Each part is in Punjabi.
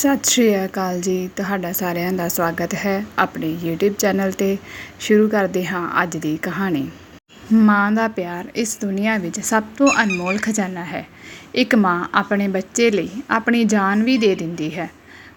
ਸਤਿ ਸ਼੍ਰੀ ਅਕਾਲ ਜੀ। ਤੁਹਾਡਾ ਸਾਰਿਆਂ ਦਾ ਸਵਾਗਤ ਹੈ ਆਪਣੇ YouTube ਚੈਨਲ ਤੇ। ਸ਼ੁਰੂ ਕਰਦੇ ਹਾਂ ਅੱਜ ਦੀ ਕਹਾਣੀ। ਮਾਂ ਦਾ ਪਿਆਰ ਇਸ ਦੁਨੀਆ ਵਿੱਚ ਸਭ ਤੋਂ ਅਨਮੋਲ ਖਜ਼ਾਨਾ ਹੈ। ਇੱਕ ਮਾਂ ਆਪਣੇ ਬੱਚੇ ਲਈ ਆਪਣੀ ਜਾਨ ਵੀ ਦੇ ਦਿੰਦੀ ਹੈ।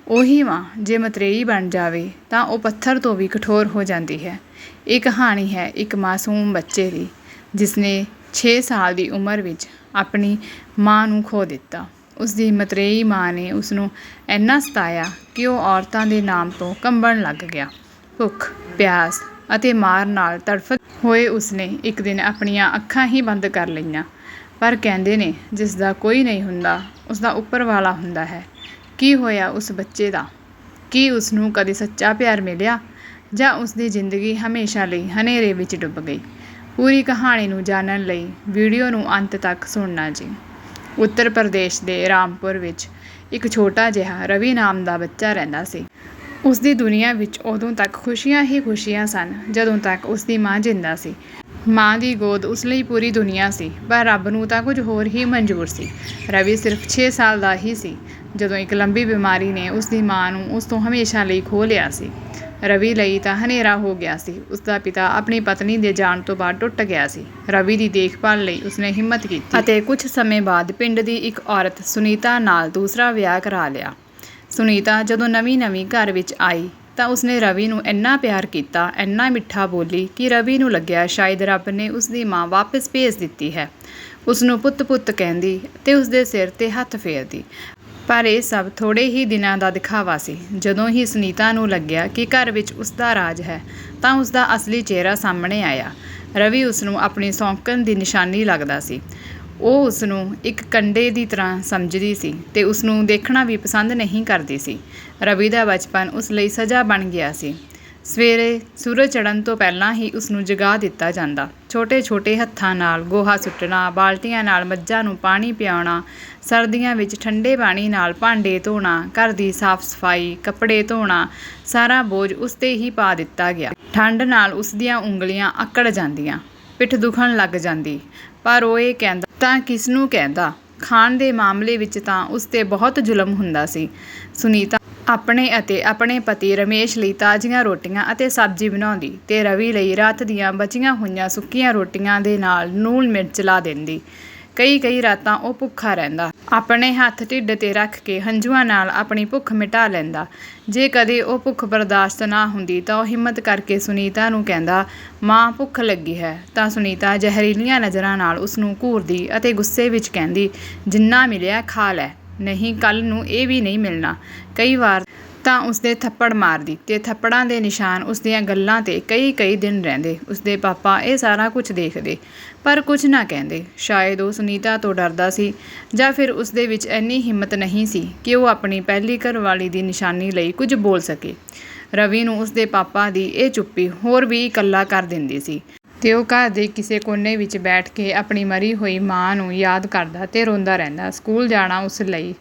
ਉਹੀ ਮਾਂ ਜੇ ਮਤਰੇਈ ਬਣ ਜਾਵੇ ਤਾਂ ਉਹ ਪੱਥਰ ਤੋਂ ਵੀ ਕਠੋਰ ਹੋ ਜਾਂਦੀ ਹੈ। ਇਹ ਕਹਾਣੀ ਹੈ ਇੱਕ ਮਾਸੂਮ ਬੱਚੇ ਦੀ, ਜਿਸਨੇ 6 ਸਾਲ ਦੀ ਉਮਰ ਵਿੱਚ ਆਪਣੀ ਮਾਂ ਨੂੰ ਖੋ ਦਿੱਤਾ। ਉਸ ਦੀ ਮਤਰੇਈ ਮਾਂ ਨੇ ਉਸ ਨੂੰ ਇੰਨਾ ਸਤਾਇਆ ਕਿ ਉਹ ਔਰਤਾਂ ਦੇ ਨਾਮ ਤੋਂ ਕੰਬਣ ਲੱਗ ਗਿਆ। ਭੁੱਖ, ਪਿਆਸ ਅਤੇ ਮਾਰ ਨਾਲ ਤੜਫ ਹੋਏ ਉਸਨੇ ਇੱਕ ਦਿਨ ਆਪਣੀਆਂ ਅੱਖਾਂ ਹੀ ਬੰਦ ਕਰ ਲਈਆਂ। ਪਰ ਕਹਿੰਦੇ ਨੇ, ਜਿਸ ਦਾ ਕੋਈ ਨਹੀਂ ਹੁੰਦਾ, ਉਸ ਦਾ ਉੱਪਰ ਵਾਲਾ ਹੁੰਦਾ ਹੈ। ਕੀ ਹੋਇਆ ਉਸ ਬੱਚੇ ਦਾ? ਕੀ ਉਸ ਨੂੰ ਕਦੇ ਸੱਚਾ ਪਿਆਰ ਮਿਲਿਆ? ਜਾਂ ਉਸ ਦੀ ਜ਼ਿੰਦਗੀ ਹਮੇਸ਼ਾ ਲਈ ਹਨੇਰੇ ਵਿੱਚ ਡੁੱਬ ਗਈ? ਪੂਰੀ ਕਹਾਣੀ ਨੂੰ ਜਾਣਨ ਲਈ ਵੀਡੀਓ ਨੂੰ ਅੰਤ ਤੱਕ ਸੁਣਨਾ ਜੀ। ਉੱਤਰ ਪ੍ਰਦੇਸ਼ ਦੇ ਰਾਮਪੁਰ ਵਿੱਚ ਇੱਕ ਛੋਟਾ ਜਿਹਾ ਰਵੀ ਨਾਮ ਦਾ ਬੱਚਾ ਰਹਿੰਦਾ ਸੀ। ਉਸ ਦੀ ਦੁਨੀਆ ਵਿੱਚ ਉਦੋਂ ਤੱਕ ਖੁਸ਼ੀਆਂ ਹੀ ਖੁਸ਼ੀਆਂ ਸਨ, ਜਦੋਂ ਤੱਕ ਉਸ ਦੀ ਮਾਂ ਜਿੰਦਾ ਸੀ। ਮਾਂ ਦੀ ਗੋਦ ਉਸ ਲਈ ਪੂਰੀ ਦੁਨੀਆ ਸੀ, ਪਰ ਰੱਬ ਨੂੰ ਤਾਂ ਕੁਝ ਹੋਰ ਹੀ ਮਨਜ਼ੂਰ ਸੀ। ਰਵੀ ਸਿਰਫ ਛੇ ਸਾਲ ਦਾ ਹੀ ਸੀ, ਜਦੋਂ ਇੱਕ ਲੰਬੀ ਬਿਮਾਰੀ ਨੇ ਉਸ ਦੀ ਮਾਂ ਨੂੰ ਉਸ ਤੋਂ ਹਮੇਸ਼ਾ ਲਈ ਖੋਹ ਲਿਆ ਸੀ। ਰਵੀ ਲਈ ਤਾਂ ਹਨੇਰਾ ਹੋ ਗਿਆ ਸੀ। ਉਸ ਦਾ ਪਿਤਾ ਆਪਣੀ ਪਤਨੀ ਦੇ ਜਾਣ ਤੋਂ ਬਾਅਦ ਟੁੱਟ ਗਿਆ ਸੀ। ਰਵੀ ਦੀ ਦੇਖਭਾਲ ਲਈ ਉਸਨੇ ਹਿੰਮਤ ਕੀਤੀ। ਅਤੇ ਕੁਝ ਸਮੇਂ ਬਾਅਦ ਪਿੰਡ ਦੀ ਇੱਕ ਔਰਤ ਸੁਨੀਤਾ ਨਾਲ ਦੂਸਰਾ ਵਿਆਹ ਕਰਾ ਲਿਆ। ਸੁਨੀਤਾ ਜਦੋਂ ਨਵੀਂ-ਨਵੀਂ ਘਰ ਵਿੱਚ ਆਈ ਤਾਂ ਉਸਨੇ ਰਵੀ ਨੂੰ ਇੰਨਾ ਪਿਆਰ ਕੀਤਾ, ਇੰਨਾ ਮਿੱਠਾ ਬੋਲੀ ਕਿ ਰਵੀ ਨੂੰ ਲੱਗਿਆ ਸ਼ਾਇਦ ਰੱਬ ਨੇ ਉਸ ਦੀ ਮਾਂ ਵਾਪਸ ਭੇਜ ਦਿੱਤੀ ਹੈ। ਉਸ ਨੂੰ ਪੁੱਤ-ਪੁੱਤ ਕਹਿੰਦੀ ਤੇ ਉਸ ਦੇ ਸਿਰ ਤੇ ਹੱਥ ਫੇਰਦੀ। ਪਰ ਇਹ ਸਭ ਥੋੜ੍ਹੇ ਹੀ ਦਿਨਾਂ ਦਾ ਦਿਖਾਵਾ ਸੀ। ਜਦੋਂ ਹੀ ਸੁਨੀਤਾ ਨੂੰ ਲੱਗਿਆ ਕਿ ਘਰ ਵਿੱਚ ਉਸ ਦਾ ਰਾਜ ਹੈ, ਤਾਂ ਉਸ ਦਾ ਅਸਲੀ ਚਿਹਰਾ ਸਾਹਮਣੇ ਆਇਆ। ਰਵੀ ਉਸ ਨੂੰ ਆਪਣੀ ਸੌਂਕਣ ਦੀ ਨਿਸ਼ਾਨੀ ਲੱਗਦਾ ਸੀ। ਉਹ ਉਸ ਨੂੰ ਇੱਕ ਕੰਡੇ ਦੀ ਤਰ੍ਹਾਂ ਸਮਝਦੀ ਸੀ ਤੇ ਉਸ ਨੂੰ ਦੇਖਣਾ ਵੀ ਪਸੰਦ ਨਹੀਂ ਕਰਦੀ ਸੀ। ਰਵੀ ਦਾ ਬਚਪਨ ਉਸ ਲਈ ਸਜ਼ਾ ਬਣ ਗਿਆ ਸੀ। ਸਵੇਰੇ ਸੂਰਜ ਚੜ੍ਹਨ ਤੋਂ ਪਹਿਲਾਂ ਹੀ ਉਸ ਨੂੰ ਜਗਾ ਦਿੱਤਾ ਜਾਂਦਾ। ਛੋਟੇ-ਛੋਟੇ ਹੱਥਾਂ ਨਾਲ ਗੋਹਾ ਸੁੱਟਣਾ, ਬਾਲਟੀਆਂ ਨਾਲ ਮੱਝਾਂ ਨੂੰ ਪਾਣੀ ਪਿਆਉਣਾ, ਸਰਦੀਆਂ ਵਿੱਚ ਠੰਡੇ ਪਾਣੀ ਨਾਲ ਭਾਂਡੇ ਧੋਣਾ, ਘਰ ਦੀ ਸਾਫ਼-ਸਫਾਈ, ਕੱਪੜੇ ਧੋਣਾ, ਸਾਰਾ ਬੋਝ ਉਸ ਤੇ ਹੀ ਪਾ ਦਿੱਤਾ ਗਿਆ। ਠੰਡ ਨਾਲ ਉਸ ਦੀਆਂ ਉਂਗਲੀਆਂ ਅਕੜ ਜਾਂਦੀਆਂ, ਪਿੱਠ ਦੁਖਣ ਲੱਗ ਜਾਂਦੀ, ਪਰ ਉਹ ਇਹ ਕਹਿੰਦਾ ਤਾਂ ਕਿਸ ਨੂੰ ਕਹਿੰਦਾ? ਖਾਣ ਦੇ ਮਾਮਲੇ ਵਿੱਚ ਤਾਂ ਉਸ ਤੇ ਬਹੁਤ ਜ਼ੁਲਮ ਹੁੰਦਾ ਸੀ। ਸੁਨੀਤਾ ਆਪਣੇ ਅਤੇ ਆਪਣੇ ਪਤੀ ਰਮੇਸ਼ ਲਈ ਤਾਜ਼ੀਆਂ ਰੋਟੀਆਂ ਅਤੇ ਸਬਜ਼ੀ ਬਣਾਉਂਦੀ ਤੇ ਰਵੀ ਲਈ ਰਾਤ ਦੀਆਂ ਬਚੀਆਂ ਹੋਈਆਂ ਸੁੱਕੀਆਂ ਰੋਟੀਆਂ ਦੇ ਨਾਲ ਨੂਣ ਮਿਰਚ ਲਾ ਦਿੰਦੀ। ਕਈ ਕਈ ਰਾਤਾਂ ਉਹ ਭੁੱਖਾ ਰਹਿੰਦਾ। ਆਪਣੇ ਹੱਥ ਢਿੱਡ ਤੇ ਰੱਖ ਕੇ ਹੰਝੂਆਂ ਨਾਲ ਆਪਣੀ ਭੁੱਖ ਮਿਟਾ ਲੈਂਦਾ। ਜੇ ਕਦੇ ਉਹ ਭੁੱਖ ਬਰਦਾਸ਼ਤ ਨਾ ਹੁੰਦੀ ਤਾਂ ਉਹ ਹਿੰਮਤ ਕਰਕੇ ਸੁਨੀਤਾ ਨੂੰ ਕਹਿੰਦਾ, ਮਾਂ, ਭੁੱਖ ਲੱਗੀ ਹੈ। ਤਾਂ ਸੁਨੀਤਾ ਜ਼ਹਿਰੀਲੀਆਂ ਨਜ਼ਰਾਂ ਨਾਲ ਉਸਨੂੰ ਘੂਰਦੀ ਅਤੇ ਗੁੱਸੇ ਵਿੱਚ ਕਹਿੰਦੀ, ਜਿੰਨਾ ਮਿਲਿਆ ਖਾ ਲੈ, ਨਹੀਂ ਕੱਲ੍ਹ ਨੂੰ ਇਹ ਵੀ ਨਹੀਂ ਮਿਲਣਾ। ਕਈ ਵਾਰ ਤਾਂ ਉਸਦੇ ਥੱਪੜ ਮਾਰਦੀ ਤੇ ਥੱਪੜਾਂ ਦੇ ਨਿਸ਼ਾਨ ਉਸਦੀਆਂ ਗੱਲਾਂ ਤੇ ਕਈ ਕਈ ਦਿਨ ਰਹਿੰਦੇ। ਉਸਦੇ ਪਾਪਾ ਇਹ ਸਾਰਾ ਕੁਝ ਦੇਖਦੇ। ਪਰ ਕੁਝ ਨਾ ਕਹਿੰਦੇ। ਸ਼ਾਇਦ ਉਹ ਸੁਨੀਤਾ ਤੋਂ ਡਰਦਾ ਸੀ ਜਾਂ ਫਿਰ ਉਸਦੇ ਵਿੱਚ ਇੰਨੀ ਹਿੰਮਤ ਨਹੀਂ ਸੀ ਕਿ ਉਹ ਆਪਣੀ ਪਹਿਲੀ ਘਰਵਾਲੀ ਦੀ ਨਿਸ਼ਾਨੀ ਲਈ ਕੁਝ ਬੋਲ ਸਕੇ। ਰਵੀ ਨੂੰ ਉਸਦੇ ਪਾਪਾ ਦੀ ਇਹ ਚੁੱਪੀ ਹੋਰ ਵੀ ਇਕੱਲਾ ਕਰ ਦਿੰਦੀ ਸੀ ਤੇ ਉਹ ਘਰ ਦੇ ਕਿਸੇ ਕੋਨੇ ਵਿੱਚ ਬੈਠ ਕੇ ਆਪਣੀ ਮਰੀ ਹੋਈ ਮਾਂ ਨੂੰ ਯਾਦ ਕਰਦਾ ਤੇ ਰੋਂਦਾ ਰਹਿੰਦਾ। ਸਕੂਲ ਜਾਣਾ ਉਸ ਲਈ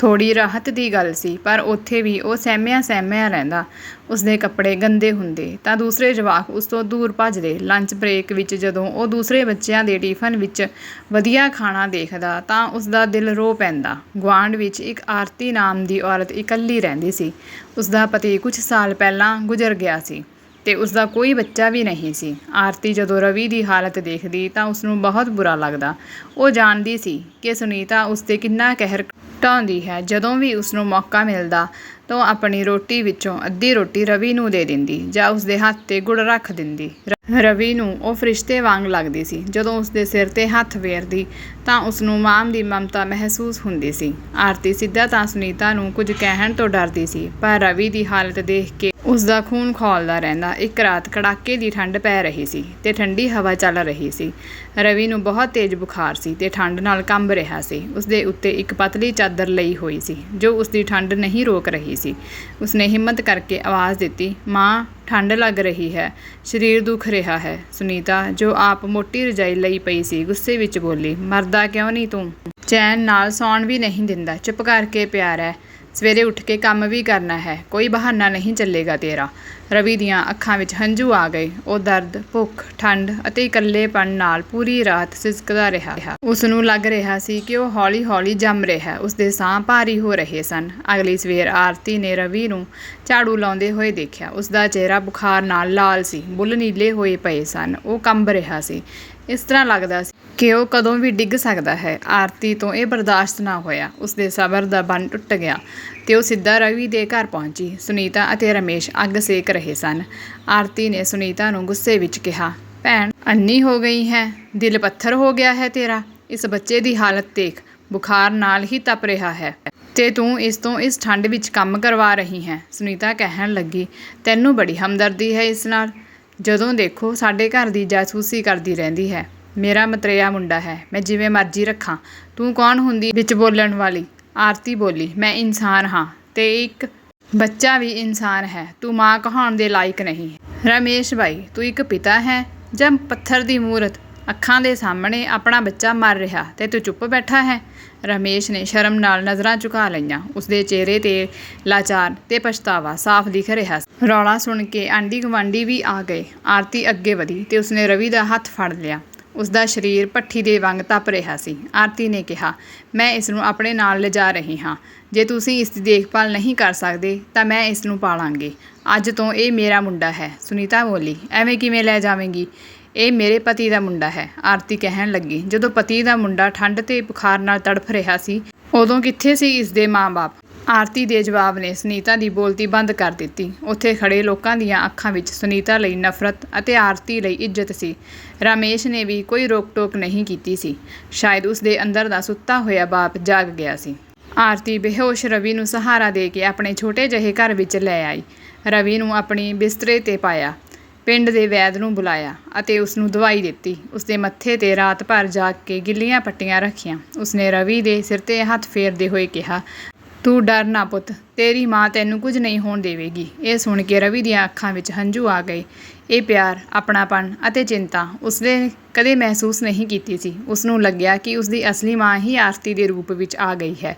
ਥੋੜੀ ਰਾਹਤ ਦੀ ਗੱਲ ਸੀ, ਪਰ ਉੱਥੇ ਵੀ ਉਹ ਸਹਿਮਿਆ ਸਹਿਮਿਆ ਰਹਿੰਦਾ। ਉਸਦੇ ਕੱਪੜੇ ਗੰਦੇ ਹੁੰਦੇ, ਤਾਂ ਦੂਸਰੇ ਜਵਾਕ ਉਸ ਤੋਂ ਦੂਰ ਭੱਜਦੇ। ਲੰਚ ਬ੍ਰੇਕ ਵਿੱਚ ਜਦੋਂ ਉਹ ਦੂਸਰੇ ਬੱਚਿਆਂ ਦੇ ਟਿਫਨ ਵਿੱਚ ਵਧੀਆ ਖਾਣਾ ਦੇਖਦਾ, ਤਾਂ ਉਸਦਾ ਦਿਲ ਰੋ ਪੈਂਦਾ। ਗੁਆਂਢ ਵਿੱਚ ਇੱਕ ਆਰਤੀ ਨਾਮ ਦੀ ਔਰਤ ਇਕੱਲੀ ਰਹਿੰਦੀ ਸੀ। ਉਸਦਾ ਪਤੀ ਕੁਝ ਸਾਲ ਪਹਿਲਾਂ ਗੁਜ਼ਰ ਗਿਆ ਸੀ ਤੇ ਉਸਦਾ ਕੋਈ ਬੱਚਾ ਵੀ ਨਹੀਂ ਸੀ। ਆਰਤੀ ਜਦੋਂ ਰਵੀ ਦੀ ਹਾਲਤ ਦੇਖਦੀ, ਤਾਂ ਉਸ ਨੂੰ ਬਹੁਤ ਬੁਰਾ ਲੱਗਦਾ। ਉਹ ਜਾਣਦੀ ਸੀ ਕਿ ਸੁਨੀਤਾ ਉਸ ਤੇ ਕਿੰਨਾ ਕਹਿਰ ਢਾਉਂਦੀ ਹੈ। ਜਦੋਂ ਵੀ ਉਸਨੂੰ ਮੌਕਾ ਮਿਲਦਾ ਤਾਂ ਉਹ ਆਪਣੀ ਰੋਟੀ ਵਿੱਚੋਂ ਅੱਧੀ ਰੋਟੀ ਰਵੀ ਨੂੰ ਦੇ ਦਿੰਦੀ ਜਾਂ ਉਸਦੇ ਹੱਥ ਤੇ ਗੁੜ ਰੱਖ ਦਿੰਦੀ। ਰਵੀ ਨੂੰ ਉਹ ਫਰਿਸ਼ਤੇ ਵਾਂਗ ਲੱਗਦੀ ਸੀ। ਜਦੋਂ ਉਸਦੇ ਸਿਰ ਤੇ ਹੱਥ ਫੇਰਦੀ ਤਾਂ ਉਸ ਨੂੰ ਮਾਂ ਦੀ ਮਮਤਾ ਮਹਿਸੂਸ ਹੁੰਦੀ ਸੀ। ਆਰਤੀ ਸਿੱਧਾ ਤਾਂ ਸੁਨੀਤਾ ਨੂੰ ਕੁਝ ਕਹਿਣ ਤੋਂ ਡਰਦੀ ਸੀ, ਪਰ ਰਵੀ ਦੀ ਹਾਲਤ ਦੇਖ ਕੇ ਉਸ ਦਾ ਖੂਨ ਖੌਲਦਾ ਰਹਿੰਦਾ। ਇੱਕ ਰਾਤ ਕੜਾਕੇ ਦੀ ਠੰਡ ਪੈ ਰਹੀ ਸੀ ਤੇ ਠੰਡੀ ਹਵਾ ਚੱਲ ਰਹੀ ਸੀ। ਰਵੀ ਨੂੰ ਬਹੁਤ ਤੇਜ਼ ਬੁਖਾਰ ਸੀ ਤੇ ਠੰਡ ਨਾਲ ਕੰਬ ਰਿਹਾ ਸੀ। ਉਸ ਦੇ ਉੱਤੇ ਇੱਕ ਪਤਲੀ ਚਾਦਰ ਲਈ ਹੋਈ ਸੀ, ਜੋ ਉਸ ਦੀ ਠੰਡ ਨਹੀਂ ਰੋਕ ਰਹੀ ਸੀ। ਉਸਨੇ ਹਿੰਮਤ ਕਰਕੇ ਆਵਾਜ਼ ਦਿੱਤੀ, ਮਾਂ ਠੰਡ ਲੱਗ ਰਹੀ ਹੈ, ਸਰੀਰ ਦੁਖ ਰਿਹਾ ਹੈ। ਸੁਨੀਤਾ, ਜੋ ਆਪ ਮੋਟੀ ਰਜਾਈ ਲਈ ਪਈ ਸੀ, ਗੁੱਸੇ ਵਿੱਚ ਬੋਲੀ, ਮਰਦਾ ਕਿਉਂ ਨਹੀਂ ਤੂੰ? ਚੈਨ ਨਾਲ ਸੌਣ ਵੀ ਨਹੀਂ ਦਿੰਦਾ, ਚੁੱਪ ਕਰਕੇ ਪਿਆਰ ਹੈ ਸਵੇਰੇ ਉੱਠ ਕੇ ਕੰਮ ਵੀ ਕਰਨਾ ਹੈ। ਕੋਈ ਬਹਾਨਾ ਨਹੀਂ ਚੱਲੇਗਾ ਤੇਰਾ। ਰਵੀ ਦੀਆਂ ਅੱਖਾਂ ਵਿੱਚ ਹੰਝੂ ਆ ਗਏ। ਉਹ ਦਰਦ, ਭੁੱਖ, ਠੰਡ ਅਤੇ ਇਕੱਲੇਪਣ ਨਾਲ ਪੂਰੀ ਰਾਤ ਸਿਸਕਦਾ ਰਿਹਾ। ਉਸ ਨੂੰ ਲੱਗ ਰਿਹਾ ਸੀ ਕਿ ਉਹ ਹੌਲੀ-ਹੌਲੀ ਜੰਮ ਰਿਹਾ। ਉਸ ਦੇ ਸਾਹ ਭਾਰੀ ਹੋ ਰਹੇ ਸਨ। ਅਗਲੀ ਸਵੇਰ ਆਰਤੀ ਨੇ ਰਵੀ ਨੂੰ ਝਾੜੂ ਲਾਉਂਦੇ ਹੋਏ ਦੇਖਿਆ। ਉਸ ਦਾ ਚਿਹਰਾ ਬੁਖਾਰ ਨਾਲ ਲਾਲ ਸੀ। ਬੁੱਲ ਨੀਲੇ ਹੋਏ ਪਏ ਸਨ। ਉਹ ਕੰਬ ਰਿਹਾ ਸੀ। ਇਸ ਤਰ੍ਹਾਂ ਲੱਗਦਾ ਸੀ ਕਿ ਉਹ ਕਦੋਂ ਵੀ ਡਿੱਗ ਸਕਦਾ ਹੈ। ਆਰਤੀ ਤੋਂ ਇਹ ਬਰਦਾਸ਼ਤ ਨਾ ਹੋਇਆ। ਉਸ ਦੇ ਸਬਰ ਦਾ ਬੰਨ ਟੁੱਟ ਗਿਆ ਤੇ ਉਹ ਸਿੱਧਾ ਰਵੀ ਦੇ ਘਰ ਪਹੁੰਚੀ। ਸੁਨੀਤਾ ਅਤੇ ਰਮੇਸ਼ ਅੱਗ ਸੇਕ ਰਹੇ ਸਨ। ਆਰਤੀ ਨੇ ਸੁਨੀਤਾ ਨੂੰ ਗੁੱਸੇ ਵਿੱਚ ਕਿਹਾ, ਭੈਣ ਅੰਨੀ ਹੋ ਗਈ ਹੈ। ਦਿਲ ਪੱਥਰ ਹੋ ਗਿਆ ਹੈ ਤੇਰਾ। ਇਸ ਬੱਚੇ ਦੀ ਹਾਲਤ ਦੇਖ, ਬੁਖਾਰ ਨਾਲ ਹੀ ਤਪ ਰਿਹਾ ਹੈ। ਤੇ ਤੂੰ ਇਸ ਤੋਂ ਇਸ ਠੰਡ ਵਿੱਚ ਕੰਮ ਕਰਵਾ ਰਹੀ ਹੈ। ਸੁਨੀਤਾ ਕਹਿਣ ਲੱਗੀ, ਤੈਨੂੰ ਬੜੀ ਹਮਦਰਦੀ ਹੈ ਇਸ ਨਾਲ। ਜਦੋਂ ਦੇਖੋ, ਸਾਡੇ ਘਰ ਦੀ ਜਾਸੂਸੀ ਕਰਦੀ ਰਹਿੰਦੀ ਹੈ। ਮੇਰਾ ਮਤਰੇਆ ਮੁੰਡਾ ਹੈ, ਮੈਂ ਜਿਵੇਂ ਮਰਜ਼ੀ ਰੱਖਾਂ। ਤੂੰ ਕੌਣ ਹੁੰਦੀ ਵਿੱਚ ਬੋਲਣ ਵਾਲੀ? ਆਰਤੀ ਬੋਲੀ, ਮੈਂ ਇਨਸਾਨ ਹਾਂ ਤੇ ਇੱਕ ਬੱਚਾ ਵੀ ਇਨਸਾਨ ਹੈ, ਤੂੰ ਮਾਂ ਕਹਾਉਣ ਦੇ ਲਾਇਕ ਨਹੀਂ। ਰਮੇਸ਼ ਭਾਈ ਤੂੰ ਇੱਕ ਪਿਤਾ ਹੈ, ਜਾਂ ਪੱਥਰ ਦੀ ਮੂਰਤ? ਅੱਖਾਂ ਦੇ ਸਾਹਮਣੇ ਆਪਣਾ ਬੱਚਾ ਮਰ ਰਿਹਾ ਤੇ ਤੂੰ ਚੁੱਪ ਬੈਠਾ ਹੈ? ਰਮੇਸ਼ ਨੇ ਸ਼ਰਮ ਨਾਲ ਨਜ਼ਰਾਂ ਝੁਕਾ ਲਈਆਂ, ਉਸਦੇ ਚਿਹਰੇ ਤੇ ਲਾਚਾਰ ਤੇ ਪਛਤਾਵਾ ਸਾਫ਼ ਦਿਖ ਰਿਹਾ ਸੀ। ਰੌਲਾ ਸੁਣ ਕੇ ਆਂਢੀ ਗੁਆਂਢੀ ਵੀ ਆ ਗਏ। ਆਰਤੀ ਅੱਗੇ ਵਧੀ ਤੇ ਉਸਨੇ ਰਵੀ ਦਾ ਹੱਥ ਫੜ ਲਿਆ। ਉਸ ਦਾ ਸਰੀਰ ਭੱਠੀ ਦੇ ਵਾਂਗ ਤਪ ਰਿਹਾ ਸੀ। ਆਰਤੀ ਨੇ ਕਿਹਾ, ਮੈਂ ਇਸ ਨੂੰ ਆਪਣੇ ਨਾਲ ਲਿਜਾ ਰਹੀ ਹਾਂ। ਜੇ ਤੁਸੀਂ ਇਸ ਦੀ ਦੇਖਭਾਲ ਨਹੀਂ ਕਰ ਸਕਦੇ, ਤਾਂ ਮੈਂ ਇਸ ਨੂੰ ਪਾਲਾਂਗੀ। ਅੱਜ ਤੋਂ ਇਹ ਮੇਰਾ ਮੁੰਡਾ ਹੈ। ਸੁਨੀਤਾ ਬੋਲੀ, ਐਵੇਂ ਕਿਵੇਂ ਲੈ ਜਾਵੇਂਗੀ? ਇਹ ਮੇਰੇ ਪਤੀ ਦਾ ਮੁੰਡਾ ਹੈ। ਆਰਤੀ ਕਹਿਣ ਲੱਗੀ। ਜਦੋਂ ਪਤੀ ਦਾ ਮੁੰਡਾ ਠੰਡ ਤੇ ਬੁਖਾਰ ਨਾਲ ਤੜਫ ਰਿਹਾ ਸੀ, ਉਦੋਂ ਕਿੱਥੇ ਸੀ ਇਸ ਦੇ ਮਾਂ-ਬਾਪ? ਆਰਤੀ ਦੇ ਜਵਾਬ ਨੇ ਸੁਨੀਤਾ ਦੀ ਬੋਲਤੀ ਬੰਦ ਕਰ ਦਿੱਤੀ। ਉੱਥੇ ਖੜੇ ਲੋਕਾਂ ਦੀਆਂ ਅੱਖਾਂ ਵਿੱਚ ਸੁਨੀਤਾ ਲਈ ਨਫ਼ਰਤ ਅਤੇ ਆਰਤੀ ਲਈ ਇੱਜ਼ਤ ਸੀ। ਰਮੇਸ਼ ਨੇ ਵੀ ਕੋਈ ਰੋਕ-ਟੋਕ ਨਹੀਂ ਕੀਤੀ ਸੀ। ਸ਼ਾਇਦ ਉਸ ਦੇ ਅੰਦਰ ਦਾ ਸੁੱਤਾ ਹੋਇਆ ਬਾਪ ਜਾਗ ਗਿਆ ਸੀ। ਆਰਤੀ ਬੇਹੋਸ਼ ਰਵੀ ਨੂੰ ਸਹਾਰਾ ਦੇ ਕੇ ਆਪਣੇ ਛੋਟੇ ਜਿਹੇ ਘਰ ਵਿੱਚ ਲੈ ਆਈ। ਰਵੀ ਨੂੰ ਆਪਣੀ ਬਿਸਤਰੇ ਤੇ ਪਾਇਆ। ਪਿੰਡ ਦੇ ਵੈਦ ਨੂੰ ਬੁਲਾਇਆ ਅਤੇ ਉਸ ਨੂੰ ਦਵਾਈ ਦਿੱਤੀ। ਉਸ ਦੇ ਮੱਥੇ ਤੇ ਰਾਤ ਭਰ ਜਾਗ ਕੇ ਗਿੱਲੀਆਂ ਪੱਟੀਆਂ ਰੱਖੀਆਂ। ਉਸਨੇ ਰਵੀ ਦੇ ਸਿਰ ਤੇ ਹੱਥ ਫੇਰਦੇ ਹੋਏ ਕਿਹਾ ਤੂੰ ਡਰ ਨਾ ਪੁੱਤ, ਤੇਰੀ ਮਾਂ ਤੈਨੂੰ ਕੁਝ ਨਹੀਂ ਹੋਣ ਦੇਵੇਗੀ। ਇਹ ਸੁਣ ਕੇ ਰਵੀ ਦੀਆਂ ਅੱਖਾਂ ਵਿੱਚ ਹੰਝੂ ਆ ਗਏ। ਇਹ ਪਿਆਰ, ਆਪਣਾਪਣ ਅਤੇ ਚਿੰਤਾ ਉਸਨੇ ਕਦੇ ਮਹਿਸੂਸ ਨਹੀਂ ਕੀਤੀ ਸੀ। ਉਸ ਨੂੰ ਲੱਗਿਆ ਕਿ ਉਸ ਦੀ ਅਸਲੀ ਮਾਂ ਹੀ ਆਰਤੀ ਦੇ ਰੂਪ ਵਿੱਚ ਆ ਗਈ ਹੈ।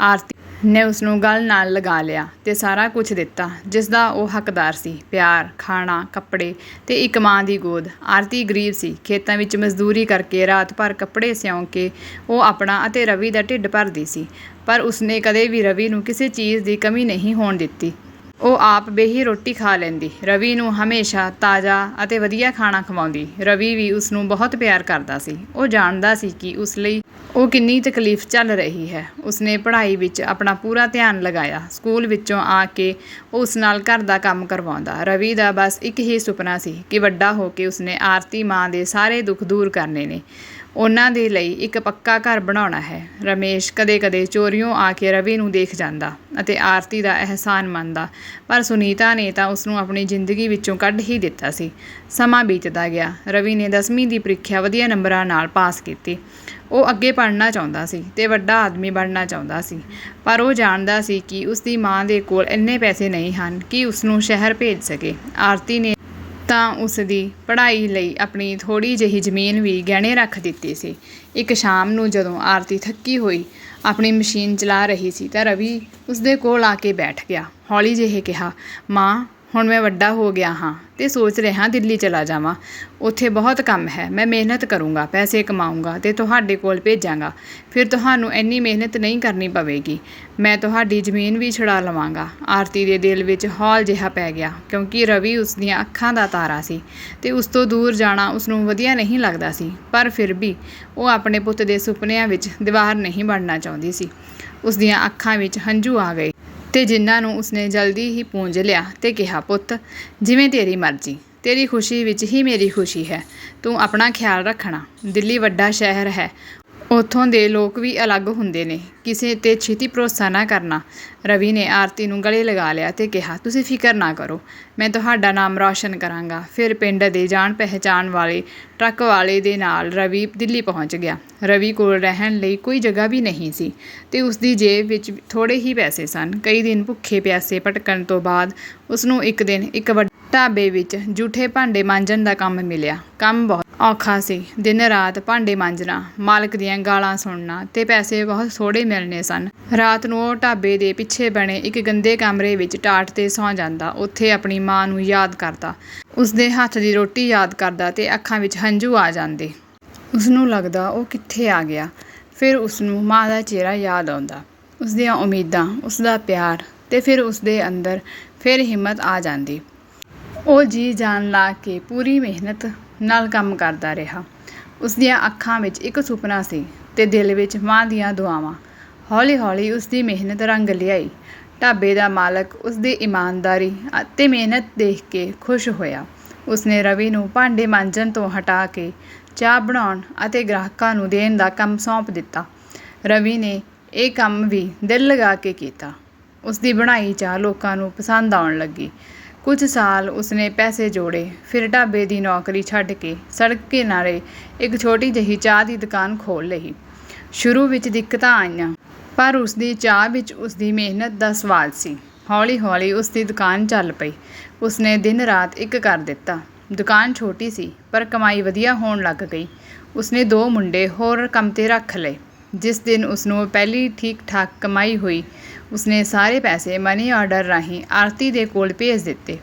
ਆਰਤੀ ਨੇ ਉਸ ਨੂੰ ਗਲ ਨਾਲ ਲਗਾ ਲਿਆ ਤੇ ਸਾਰਾ ਕੁਝ ਦਿੱਤਾ ਜਿਸ ਦਾ ਉਹ ਹੱਕਦਾਰ ਸੀ। ਪਿਆਰ, ਖਾਣਾ, ਕੱਪੜੇ ਤੇ ਇੱਕ ਮਾਂ ਦੀ ਗੋਦ। ਆਰਤੀ ਗਰੀਬ ਸੀ। ਖੇਤਾਂ ਵਿੱਚ ਮਜ਼ਦੂਰੀ ਕਰਕੇ ਰਾਤ ਭਰ ਕੱਪੜੇ ਸਿਉਂ ਕੇ ਉਹ ਆਪਣਾ ਅਤੇ ਰਵੀ ਦਾ ਢਿੱਡ ਭਰਦੀ ਸੀ। ਪਰ ਉਸਨੇ ਕਦੇ ਵੀ ਰਵੀ ਨੂੰ ਕਿਸੇ ਚੀਜ਼ ਦੀ ਕਮੀ ਨਹੀਂ ਹੋਣ ਦਿੱਤੀ। ਉਹ ਆਪ ਬੇਹੀ ਰੋਟੀ ਖਾ ਲੈਂਦੀ। ਰਵੀ ਨੂੰ ਹਮੇਸ਼ਾ ਤਾਜ਼ਾ ਅਤੇ ਵਧੀਆ ਖਾਣਾ ਖਵਾਉਂਦੀ। ਰਵੀ ਵੀ ਉਸਨੂੰ ਬਹੁਤ ਪਿਆਰ ਕਰਦਾ ਸੀ। ਉਹ ਜਾਣਦਾ ਸੀ ਕਿ ਉਸ ਲਈ ਉਹ ਕਿੰਨੀ ਤਕਲੀਫ ਚੱਲ ਰਹੀ ਹੈ। ਉਸਨੇ ਪੜ੍ਹਾਈ ਵਿੱਚ ਆਪਣਾ ਪੂਰਾ ਧਿਆਨ ਲਗਾਇਆ। ਸਕੂਲ ਵਿੱਚੋਂ ਆ ਕੇ ਉਹ ਉਸ ਨਾਲ ਘਰ ਦਾ ਕੰਮ ਕਰਵਾਉਂਦਾ। ਰਵੀ ਦਾ ਬਸ ਇੱਕ ਹੀ ਸੁਪਨਾ ਸੀ ਕਿ ਵੱਡਾ ਹੋ ਕੇ ਉਸਨੇ ਆਰਤੀ ਮਾਂ ਦੇ ਸਾਰੇ ਦੁੱਖ ਦੂਰ ਕਰਨੇ ਨੇ। ਉਹਨਾਂ ਦੇ ਲਈ ਇੱਕ ਪੱਕਾ ਘਰ ਬਣਾਉਣਾ ਹੈ। ਰਮੇਸ਼ ਕਦੇ-ਕਦੇ ਚੋਰੀਓਂ ਆ ਕੇ ਰਵੀ ਨੂੰ ਦੇਖ ਜਾਂਦਾ ਅਤੇ ਆਰਤੀ ਦਾ ਅਹਿਸਾਨ ਮੰਨਦਾ, ਪਰ ਸੁਨੀਤਾ ਨੇ ਤਾਂ ਉਸਨੂੰ ਆਪਣੀ ਜ਼ਿੰਦਗੀ ਵਿੱਚੋਂ ਕੱਢ ਹੀ ਦਿੱਤਾ ਸੀ। ਸਮਾਂ ਬੀਤਦਾ ਗਿਆ। ਰਵੀ ਨੇ 10ਵੀਂ ਦੀ ਪ੍ਰੀਖਿਆ ਵਧੀਆ ਨੰਬਰਾਂ ਨਾਲ ਪਾਸ ਕੀਤੀ। ਉਹ ਅੱਗੇ ਪੜ੍ਹਨਾ ਚਾਹੁੰਦਾ ਸੀ ਤੇ ਵੱਡਾ ਆਦਮੀ ਬਣਨਾ ਚਾਹੁੰਦਾ ਸੀ, ਪਰ ਉਹ ਜਾਣਦਾ ਸੀ ਕਿ ਉਸ ਦੀ ਮਾਂ ਦੇ ਕੋਲ ਇੰਨੇ ਪੈਸੇ ਨਹੀਂ ਹਨ ਕਿ ਉਸਨੂੰ ਸ਼ਹਿਰ ਭੇਜ ਸਕੇ। ਆਰਤੀ ਨੇ ਤਾਂ ਉਸ ਦੀ ਪੜ੍ਹਾਈ ਲਈ ਆਪਣੀ ਥੋੜ੍ਹੀ ਜਿਹੀ ਜ਼ਮੀਨ ਵੀ ਗਹਿਣੇ ਰੱਖ ਦਿੱਤੀ ਸੀ। ਇੱਕ ਸ਼ਾਮ ਨੂੰ ਜਦੋਂ ਆਰਤੀ ਥੱਕੀ ਹੋਈ, ਆਪਣੀ ਮਸ਼ੀਨ ਚਲਾ ਰਹੀ ਸੀ ਤਾਂ ਰਵੀ ਉਸ ਦੇ ਕੋਲ ਆ ਕੇ ਬੈਠ ਗਿਆ। ਹੌਲੀ ਜਿਹੇ ਕਿਹਾ, ਮਾਂ ਹੁਣ ਮੈਂ ਵੱਡਾ ਹੋ ਗਿਆ ਹਾਂ ਅਤੇ ਸੋਚ ਰਿਹਾ ਦਿੱਲੀ ਚਲਾ ਜਾਵਾਂ। ਉੱਥੇ ਬਹੁਤ ਕੰਮ ਹੈ, ਮੈਂ ਮਿਹਨਤ ਕਰੂੰਗਾ, ਪੈਸੇ ਕਮਾਊਂਗਾ ਅਤੇ ਤੁਹਾਡੇ ਕੋਲ ਭੇਜਾਂਗਾ। ਫਿਰ ਤੁਹਾਨੂੰ ਇੰਨੀ ਮਿਹਨਤ ਨਹੀਂ ਕਰਨੀ ਪਵੇਗੀ। ਮੈਂ ਤੁਹਾਡੀ ਜ਼ਮੀਨ ਵੀ ਛੁਡਾ ਲਵਾਂਗਾ। ਆਰਤੀ ਦੇ ਦਿਲ ਵਿੱਚ ਹੌਲ ਜਿਹਾ ਪੈ ਗਿਆ, ਕਿਉਂਕਿ ਰਵੀ ਉਸ ਦੀਆਂ ਅੱਖਾਂ ਦਾ ਤਾਰਾ ਸੀ ਤੇ ਉਸ ਤੋਂ ਦੂਰ ਜਾਣਾ ਉਸ ਨੂੰ ਵਧੀਆ ਨਹੀਂ ਲੱਗਦਾ ਸੀ। ਪਰ ਫਿਰ ਵੀ ਉਹ ਆਪਣੇ ਪੁੱਤ ਦੇ ਸੁਪਨਿਆਂ ਵਿੱਚ ਦੀਵਾਰ ਨਹੀਂ ਬਣਨਾ ਚਾਹੁੰਦੀ ਸੀ। ਉਸ ਦੀਆਂ ਅੱਖਾਂ ਵਿੱਚ ਹੰਝੂ ਆ ਗਏ। ਤੇ ਜਿਨ੍ਹਾਂ ਨੂੰ ਉਸਨੇ ਜਲਦੀ ਹੀ ਪੂੰਝ ਲਿਆ ਤੇ ਕਿਹਾ, ਪੁੱਤ, ਜਿਵੇਂ ਤੇਰੀ ਮਰਜ਼ੀ, ਤੇਰੀ ਖੁਸ਼ੀ ਵਿੱਚ ਹੀ ਮੇਰੀ ਖੁਸ਼ੀ ਹੈ। ਤੂੰ ਆਪਣਾ ਖਿਆਲ ਰੱਖਣਾ। ਦਿੱਲੀ ਵੱਡਾ ਸ਼ਹਿਰ ਹੈ। ਉੱਥੋਂ ਦੇ ਲੋਕ ਵੀ ਅਲੱਗ ਹੁੰਦੇ ਨੇ। ਕਿਸੇ ਤੇ ਛੇਤੀ ਭਰੋਸਾ ਨਾ ਕਰਨਾ। ਰਵੀ ਨੇ ਆਰਤੀ ਨੂੰ ਗਲੇ ਲਗਾ ਲਿਆ ਤੇ ਕਿਹਾ, ਤੁਸੀਂ ਫਿਕਰ ਨਾ ਕਰੋ। ਮੈਂ ਤੁਹਾਡਾ ਨਾਮ ਰੌਸ਼ਨ ਕਰਾਂਗਾ। ਫਿਰ ਪਿੰਡ ਦੇ ਜਾਣ ਪਹਿਚਾਣ ਵਾਲੇ ਟਰੱਕ ਵਾਲੇ ਦੇ ਨਾਲ ਰਵੀ ਦਿੱਲੀ ਪਹੁੰਚ ਗਿਆ। ਰਵੀ ਕੋਲ ਰਹਿਣ ਲਈ ਕੋਈ ਜਗ੍ਹਾ ਵੀ ਨਹੀਂ ਸੀ ਤੇ ਉਸਦੀ ਜੇਬ ਵਿੱਚ ਥੋੜੇ ਹੀ ਪੈਸੇ ਸਨ। ਕਈ ਦਿਨ ਭੁੱਖੇ ਪਿਆਸੇ ਭਟਕਣ ਤੋਂ ਬਾਅਦ ਉਸਨੂੰ ਇੱਕ ਦਿਨ ਇੱਕ ਵੱਡੇ ਢਾਬੇ ਵਿੱਚ ਜੂਠੇ ਭਾਂਡੇ ਮਾਂਜਣ ਦਾ ਕੰਮ ਮਿਲਿਆ। ਕੰਮ ਬਹੁਤ ਔਖਾ ਸੀ। ਦਿਨ ਰਾਤ ਭਾਂਡੇ ਮਾਂਜਣਾ, ਮਾਲਕ ਦੀਆਂ ਗਾਲਾਂ ਸੁਣਨਾ ਤੇ ਪੈਸੇ ਬਹੁਤ ਥੋੜੇ ਮਿਲਣੇ ਸਨ। ਰਾਤ ਨੂੰ ਉਹ ਢਾਬੇ ਦੇ ਪਿੱਛੇ ਬਣੇ ਇੱਕ ਗੰਦੇ ਕਮਰੇ ਵਿੱਚ ਟਾਟ ਤੇ ਸੌਂ ਜਾਂਦਾ, ਉੱਥੇ ਆਪਣੀ ਮਾਂ ਨੂੰ ਯਾਦ ਕਰਦਾ। ਉਸਦੇ ਹੱਥ ਦੀ ਰੋਟੀ ਯਾਦ ਕਰਦਾ ਤੇ ਅੱਖਾਂ ਵਿੱਚ ਹੰਝੂ ਆ ਜਾਂਦੇ। ਉਸਨੂੰ ਲੱਗਦਾ ਉਹ ਕਿੱਥੇ ਆ ਗਿਆ। ਫਿਰ ਉਸਨੂੰ ਮਾਂ ਦਾ ਚਿਹਰਾ ਯਾਦ ਆਉਂਦਾ। ਉਸਦੀਆਂ ਉਮੀਦਾਂ, ਉਸਦਾ ਪਿਆਰ ਤੇ ਫਿਰ ਉਸਦੇ ਅੰਦਰ ਫਿਰ ਹਿੰਮਤ ਆ ਜਾਂਦੀ। ਉਹ ਜੀ ਜਾਨ ਲਾ ਕੇ ਪੂਰੀ ਮਿਹਨਤ ਨਾਲ ਕੰਮ ਕਰਦਾ ਰਿਹਾ। ਉਸਦੀਆਂ ਅੱਖਾਂ ਵਿੱਚ ਇੱਕ ਸੁਪਨਾ ਸੀ ਤੇ ਦਿਲ ਵਿੱਚ ਮਾਂ ਦੀਆਂ ਦੁਆਵਾਂ। ਹੌਲੀ-ਹੌਲੀ ਉਸਦੀ ਮਿਹਨਤ ਰੰਗ ਲਿਆਈ। ਢਾਬੇ ਦਾ ਮਾਲਕ ਉਸਦੀ ਇਮਾਨਦਾਰੀ ਅਤੇ ਮਿਹਨਤ ਦੇਖ ਕੇ ਖੁਸ਼ ਹੋਇਆ। ਉਸਨੇ ਰਵੀ ਨੂੰ ਭਾਂਡੇ ਮਾਂਜਣ ਤੋਂ ਹਟਾ ਕੇ ਚਾਹ ਬਣਾਉਣ ਅਤੇ ਗ੍ਰਾਹਕਾਂ ਨੂੰ ਦੇਣ ਦਾ ਕੰਮ ਸੌਂਪ ਦਿੱਤਾ। ਰਵੀ ਨੇ ਇਹ ਕੰਮ ਵੀ ਦਿਲ ਲਗਾ ਕੇ ਕੀਤਾ। ਉਸਦੀ ਬਣਾਈ ਚਾਹ ਲੋਕਾਂ ਨੂੰ ਪਸੰਦ ਆਉਣ ਲੱਗੀ। ਕੁਝ ਸਾਲ ਉਸਨੇ ਪੈਸੇ ਜੋੜੇ, ਫਿਰ ਢਾਬੇ ਦੀ ਨੌਕਰੀ ਛੱਡ ਕੇ ਸੜਕ ਕਿਨਾਰੇ ਇੱਕ ਛੋਟੀ ਜਿਹੀ ਚਾਹ ਦੀ ਦੁਕਾਨ ਖੋਲ੍ਹ ਲਈ। ਸ਼ੁਰੂ ਵਿੱਚ ਦਿੱਕਤਾਂ ਆਈਆਂ, ਪਰ ਉਸਦੀ ਚਾਹ ਵਿੱਚ ਉਸਦੀ ਮਿਹਨਤ ਦਾ ਸਵਾਦ ਸੀ। ਹੌਲੀ-ਹੌਲੀ ਉਸਦੀ ਦੁਕਾਨ ਚੱਲ ਪਈ। ਉਸਨੇ ਦਿਨ ਰਾਤ ਇੱਕ ਕਰ ਦਿੱਤਾ। ਦੁਕਾਨ ਛੋਟੀ ਸੀ, ਪਰ ਕਮਾਈ ਵਧੀਆ ਹੋਣ ਲੱਗ ਗਈ। ਉਸਨੇ ਦੋ ਮੁੰਡੇ ਹੋਰ ਕੰਮ ਤੇ ਰੱਖ ਲਏ, ਜਿਸ ਦਿਨ ਉਸਨੂੰ ਪਹਿਲੀ ਠੀਕ-ਠਾਕ ਕਮਾਈ ਹੋਈ ਉਸਨੇ ਸਾਰੇ ਪੈਸੇ ਮਨੀ ਆਰਡਰ ਰਾਹੀਂ ਆਰਤੀ ਦੇ ਕੋਲ ਭੇਜ ਦਿੱਤੇ।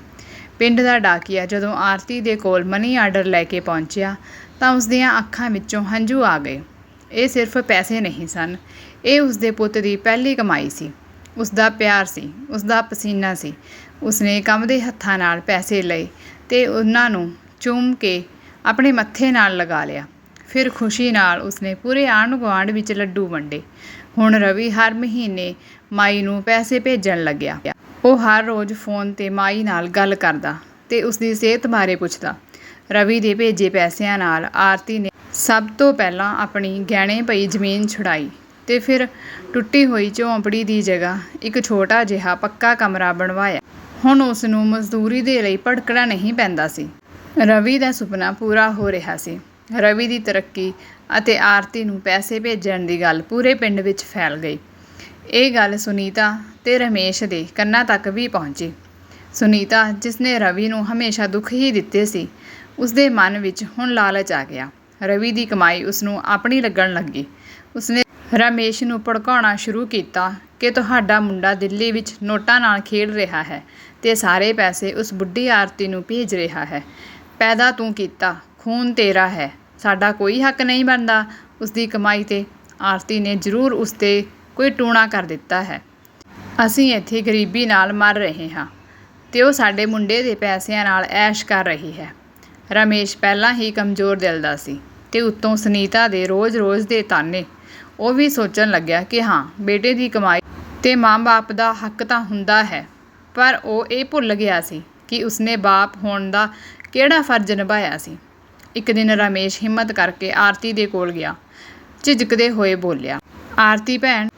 ਪਿੰਡ ਦਾ ਡਾਕੀਆ ਜਦੋਂ ਆਰਤੀ ਦੇ ਕੋਲ ਮਨੀ ਆਰਡਰ ਲੈ ਕੇ ਪਹੁੰਚਿਆ, ਤਾਂ ਉਸ ਦੀਆਂ ਅੱਖਾਂ ਵਿੱਚੋਂ ਹੰਝੂ ਆ ਗਏ। ਇਹ ਸਿਰਫ ਪੈਸੇ ਨਹੀਂ ਸਨ, ਇਹ ਉਸਦੇ ਪੁੱਤ ਦੀ ਪਹਿਲੀ ਕਮਾਈ ਸੀ। ਉਸਦਾ ਪਿਆਰ ਸੀ, ਉਸਦਾ ਪਸੀਨਾ ਸੀ। ਉਸਨੇ ਕੰਮ ਦੇ ਹੱਥਾਂ ਨਾਲ ਪੈਸੇ ਲਏ ਤੇ ਉਹਨਾਂ ਨੂੰ ਚੁੰਮ ਕੇ ਆਪਣੇ ਮੱਥੇ ਨਾਲ ਲਗਾ ਲਿਆ। ਫਿਰ ਖੁਸ਼ੀ ਨਾਲ ਉਸਨੇ ਪੂਰੇ ਆਂਢ ਗੁਆਂਢ ਵਿੱਚ ਲੱਡੂ ਵੰਡੇ। ਹੁਣ ਰਵੀ ਹਰ ਮਹੀਨੇ ਮਾਈ ਨੂੰ ਪੈਸੇ ਭੇਜਣ ਲੱਗਿਆ। ਉਹ ਹਰ ਰੋਜ਼ ਫੋਨ ਤੇ ਮਾਈ ਨਾਲ ਗੱਲ ਕਰਦਾ ਤੇ ਉਸਦੀ ਸਿਹਤ ਬਾਰੇ ਪੁੱਛਦਾ। ਰਵੀ ਦੇ ਭੇਜੇ ਪੈਸਿਆਂ ਨਾਲ ਆਰਤੀ ਨੇ ਸਭ ਤੋਂ ਪਹਿਲਾਂ ਆਪਣੀ ਗਹਿਣੇ ਪਈ ਜ਼ਮੀਨ ਛੁਡਾਈ ਤੇ ਫਿਰ ਟੁੱਟੀ ਹੋਈ ਝੌਂਪੜੀ ਦੀ ਜਗ੍ਹਾ ਇੱਕ ਛੋਟਾ ਜਿਹਾ ਪੱਕਾ ਕਮਰਾ ਬਣਵਾਇਆ। ਹੁਣ ਉਸ ਨੂੰ ਮਜ਼ਦੂਰੀ ਦੇ ਲਈ ਭਟਕਣਾ ਨਹੀਂ ਪੈਂਦਾ ਸੀ। ਰਵੀ ਦਾ ਸੁਪਨਾ ਪੂਰਾ ਹੋ ਰਿਹਾ ਸੀ। ਰਵੀ ਦੀ ਤਰੱਕੀ ਅਤੇ ਆਰਤੀ ਨੂੰ ਪੈਸੇ ਭੇਜਣ ਦੀ ਗੱਲ ਪੂਰੇ ਪਿੰਡ ਵਿੱਚ ਫੈਲ ਗਈ। ਇਹ ਗੱਲ ਸੁਨੀਤਾ ਤੇ ਰਮੇਸ਼ ਦੇ ਕੰਨਾਂ ਤੱਕ ਵੀ ਪਹੁੰਚੀ। ਸੁਨੀਤਾ ਜਿਸਨੇ ਰਵੀ ਨੂੰ ਹਮੇਸ਼ਾ ਦੁੱਖ ਹੀ ਦਿੱਤੇ ਸੀ, ਉਸਦੇ ਮਨ ਵਿੱਚ ਹੁਣ ਲਾਲਚ ਆ ਗਿਆ। ਰਵੀ ਦੀ ਕਮਾਈ ਉਸਨੂੰ ਆਪਣੀ ਲੱਗਣ ਲੱਗੀ। ਉਸਨੇ ਰਮੇਸ਼ ਨੂੰ ਭੜਕਾਉਣਾ ਸ਼ੁਰੂ ਕੀਤਾ ਕਿ ਤੁਹਾਡਾ ਮੁੰਡਾ ਦਿੱਲੀ ਵਿੱਚ ਨੋਟਾਂ ਨਾਲ ਖੇਡ ਰਿਹਾ ਹੈ ਤੇ ਸਾਰੇ ਪੈਸੇ ਉਸ ਬੁੱਢੀ ਆਰਤੀ ਨੂੰ ਭੇਜ ਰਿਹਾ ਹੈ। ਪੈਦਾ ਤੂੰ ਕੀਤਾ, ਖੂਨ ਤੇਰਾ ਹੈ। ਸਾਡਾ ਕੋਈ ਹੱਕ ਨਹੀਂ ਬਣਦਾ। ਉਸਦੀ ਕਮਾਈ ਤੇ ਆਰਤੀ ਨੇ ਜ਼ਰੂਰ ਉਸ ਤੇ ਕੋਈ ਟੂਣਾ ਕਰ ਦਿੱਤਾ ਹੈ। ਅਸੀਂ ਇੱਥੇ ਗਰੀਬੀ ਨਾਲ ਮਰ ਰਹੇ ਹਾਂ ਤੇ ਉਹ ਸਾਡੇ ਮੁੰਡੇ ਦੇ ਪੈਸਿਆਂ ਨਾਲ ਐਸ਼ ਕਰ ਰਹੀ ਹੈ। ਰਮੇਸ਼ ਪਹਿਲਾਂ ਹੀ ਕਮਜ਼ੋਰ ਦਿਲ ਦਾ ਸੀ ਤੇ ਉੱਤੋਂ ਸੁਨੀਤਾ ਦੇ ਰੋਜ਼-ਰੋਜ਼ ਦੇ ਤਾਨੇ। ਉਹ ਵੀ ਸੋਚਣ ਲੱਗਿਆ ਕਿ ਹਾਂ, ਬੇਟੇ ਦੀ ਕਮਾਈ ਤੇ ਮਾਂ-ਬਾਪ ਦਾ ਹੱਕ ਤਾਂ ਹੁੰਦਾ ਹੈ, ਪਰ ਉਹ ਇਹ ਭੁੱਲ ਗਿਆ ਸੀ ਕਿ ਉਸਨੇ ਬਾਪ ਹੋਣ ਦਾ ਕਿਹੜਾ ਫਰਜ਼ ਨਿਭਾਇਆ ਸੀ। ਇੱਕ ਦਿਨ ਰਮੇਸ਼ ਹਿੰਮਤ ਕਰਕੇ ਆਰਤੀ ਦੇ ਕੋਲ ਗਿਆ। ਝਿਜਕਦੇ ਹੋਏ ਬੋਲਿਆ, ਆਰਤੀ ਭੈਣ,